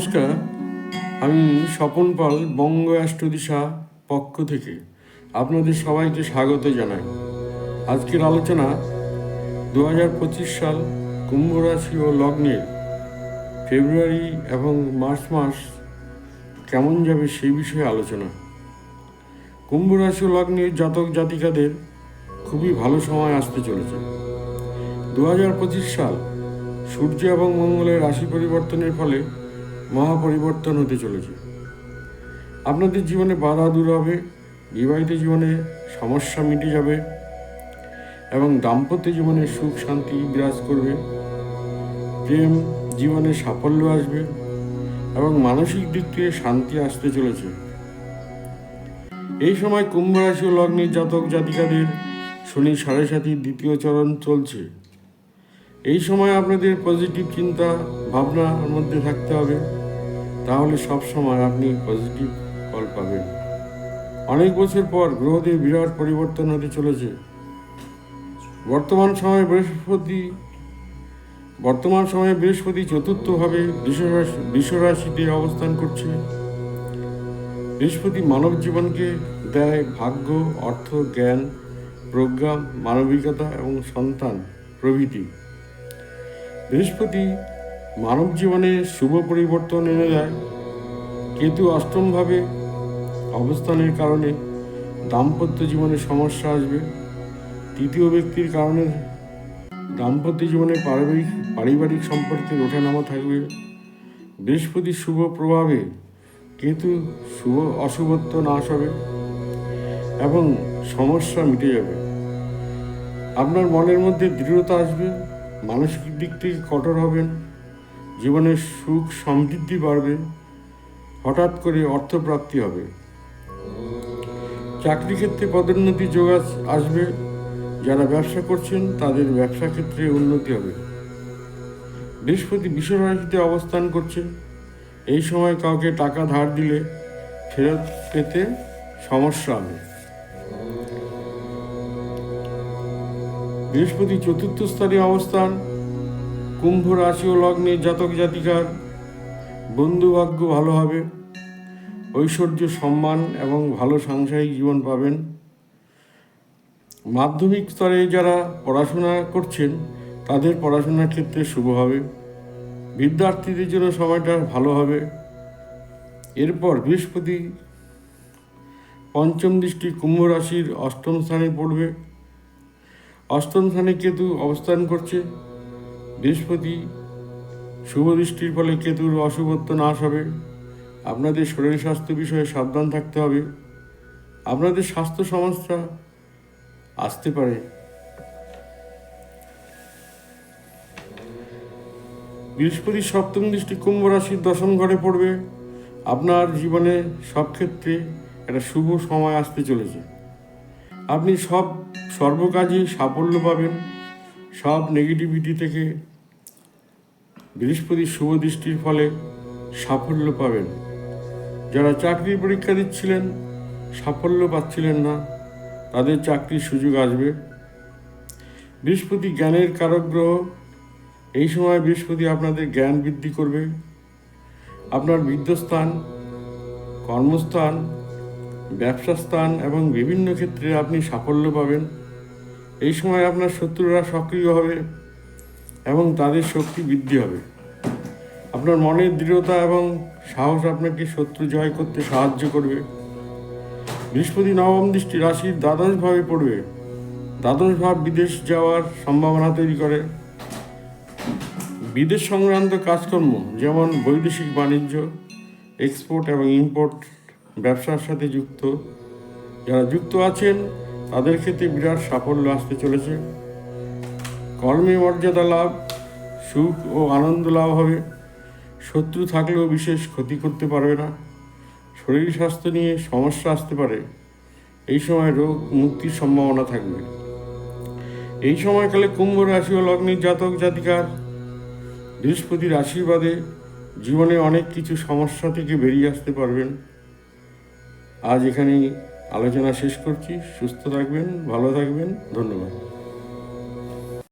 নমস্কার, আমি স্বপন পাল, বঙ্গ অ্যাস্ট্রদিশা পক্ষ থেকে আপনাদের সবাইকে স্বাগত জানাই। আজকের আলোচনা দু হাজার পঁচিশ সাল কুম্ভ রাশি ও লগ্নের ফেব্রুয়ারি এবং মার্চ মাস কেমন যাবে সেই বিষয়ে আলোচনা। কুম্ভ রাশি ও লগ্নের জাতক জাতিকাদের খুবই ভালো সময় আসতে চলেছে। দু হাজার পঁচিশ সাল সূর্য এবং মঙ্গলের রাশি পরিবর্তনের ফলে মহা পরিবর্তন হতে চলেছে। আপনাদের জীবনে বাধা দূর হবে, বিবাহিত জীবনে সমস্যা মিটে যাবে এবং দাম্পত্য জীবনে সুখ, শান্তি বিরাজ করবে। প্রেম জীবনে সাফল্য আসবে এবং মানসিক দিক থেকে শান্তি আসতে চলেছে। এই সময় কুম্ভ রাশি ও লগ্নের জাতক জাতিকাদের শনি সাড়ে সাথী দ্বিতীয় চরণ চলছে। এই সময় আপনাদের পজিটিভ চিন্তা, ভাবনার মধ্যে থাকতে হবে। তাহলে সব সময় আপনি পজিটিভ ফল পাবেন। অনেক বছর পর গ্রহদের বিরাট পরিবর্তন হতে চলেছে। বর্তমান সময়ে বৃহস্পতি, বর্তমান সময়ে বৃহস্পতি চতুর্থভাবে বৃষরাশি বৃষরাশিতে অবস্থান করছে। বৃহস্পতি মানব জীবনকে দেয় ভাগ্য, অর্থ, জ্ঞান, প্রজ্ঞা, মানবিকতা এবং সন্তান প্রভৃতি। বৃহস্পতি মানব জীবনে শুভ পরিবর্তন এনে দেয়। কেতু অষ্টমভাবে অবস্থানের কারণে দাম্পত্য জীবনে সমস্যা আসবে। তৃতীয় ব্যক্তির কারণে দাম্পত্য জীবনে পারিবারিক পারিবারিক সম্পর্কের ওঠানামা থাকবে। বৃহস্পতির শুভ প্রভাবে কেতু শুভ অশুভত্ব নাশ হবে এবং সমস্যা মিটে যাবে। আপনার মনের মধ্যে দৃঢ়তা আসবে, মানসিক দিক থেকে কঠোর হবেন। জীবনের সুখ সমৃদ্ধি বাড়বে, হঠাৎ করে অর্থপ্রাপ্তি হবে। চাকরি ক্ষেত্রে পদোন্নতি যোগ আসবে। যারা ব্যবসা করছেন, তাদের ব্যবসা ক্ষেত্রে উন্নতি হবে। বৃহস্পতি বিশ্বরাশিতে অবস্থান করছে। এই সময় কাউকে টাকা ধার দিলে ফেরত পেতে সমস্যা হবে। বৃহস্পতি চতুর্থ স্থানে অবস্থান। কুম্ভ রাশি ও লগ্নে জাতক জাতিকার বন্ধুভাগ্য ভালো হবে। ঐশ্বর্য, সম্মান এবং ভালো সাংসারিক জীবন পাবেন। মাধ্যমিক স্তরে যারা পড়াশোনা করছেন, তাদের পড়াশোনার ক্ষেত্রে শুভ হবে। বিদ্যার্থীদের জন্য সময়টা ভালো হবে। এরপর বৃহস্পতি পঞ্চম দৃষ্টি কুম্ভ রাশির অষ্টম স্থানে পড়বে। অষ্টম স্থানে কেতু অবস্থান করছে। বৃহস্পতি, শুভ দৃষ্টির ফলে কেতুর অশুভত্ব নাশ হবে। আপনাদের শরীর স্বাস্থ্য বিষয়ে সাবধান থাকতে হবে। আপনাদের স্বাস্থ্য সমস্যা আসতে পারে। বৃহস্পতি সপ্তম দৃষ্টি কুম্ভ রাশির দশম ঘরে পড়বে। আপনার জীবনে সব ক্ষেত্রে একটা শুভ সময় আসতে চলেছে। আপনি সব সর্বকাজে সাফল্য পাবেন। সব নেগেটিভিটি থেকে বৃহস্পতির শুভ দৃষ্টির ফলে সাফল্য পাবেন। যারা চাকরির পরীক্ষা দিচ্ছিলেন, সাফল্য পাচ্ছিলেন না, তাদের চাকরির সুযোগ আসবে। বৃহস্পতি জ্ঞানের কারক গ্রহ, এই সময় বৃহস্পতি আপনাদের জ্ঞান বৃদ্ধি করবে। আপনার বিদ্যস্থান, কর্মস্থান, ব্যবসা স্থান এবং বিভিন্ন ক্ষেত্রে আপনি সাফল্য পাবেন। এই সময় আপনার শত্রুরা সক্রিয় হবে। এবং তাদের শক্তি বৃদ্ধি হবে। আপনার মনের দৃঢ়তা এবং সাহস আপনাকে শত্রু জয় করতে সাহায্য করবে। বৃহস্পতি নবম দৃষ্টি রাশির দ্বাদশ ভাবে পড়বে। দ্বাদশ ভাব বিদেশ যাওয়ার সম্ভাবনা তৈরি করে। বিদেশ সংক্রান্ত কাজকর্ম যেমন বৈদেশিক বাণিজ্য এক্সপোর্ট এবং ইম্পোর্ট ব্যবসার সাথে যুক্ত। যারা যুক্ত আছেন, তাদের ক্ষেত্রে বিরাট সাফল্য আসতে চলেছে। কর্মে মর্যাদা লাভ, সুখ ও আনন্দ লাভ হবে। শত্রু থাকলেও বিশেষ ক্ষতি করতে পারবে না। শরীর স্বাস্থ্য নিয়ে সমস্যা আসতে পারে। এই সময় রোগ মুক্তির সম্ভাবনা থাকবে। এই সময়কালে কুম্ভ রাশি ও লগ্নের জাতক জাতিকার বৃহস্পতির আশীর্বাদে জীবনে অনেক কিছু সমস্যা থেকে বেরিয়ে আসতে পারবেন। আজ এখানেই আলোচনা শেষ করছি। সুস্থ থাকবেন, ভালো থাকবেন। ধন্যবাদ।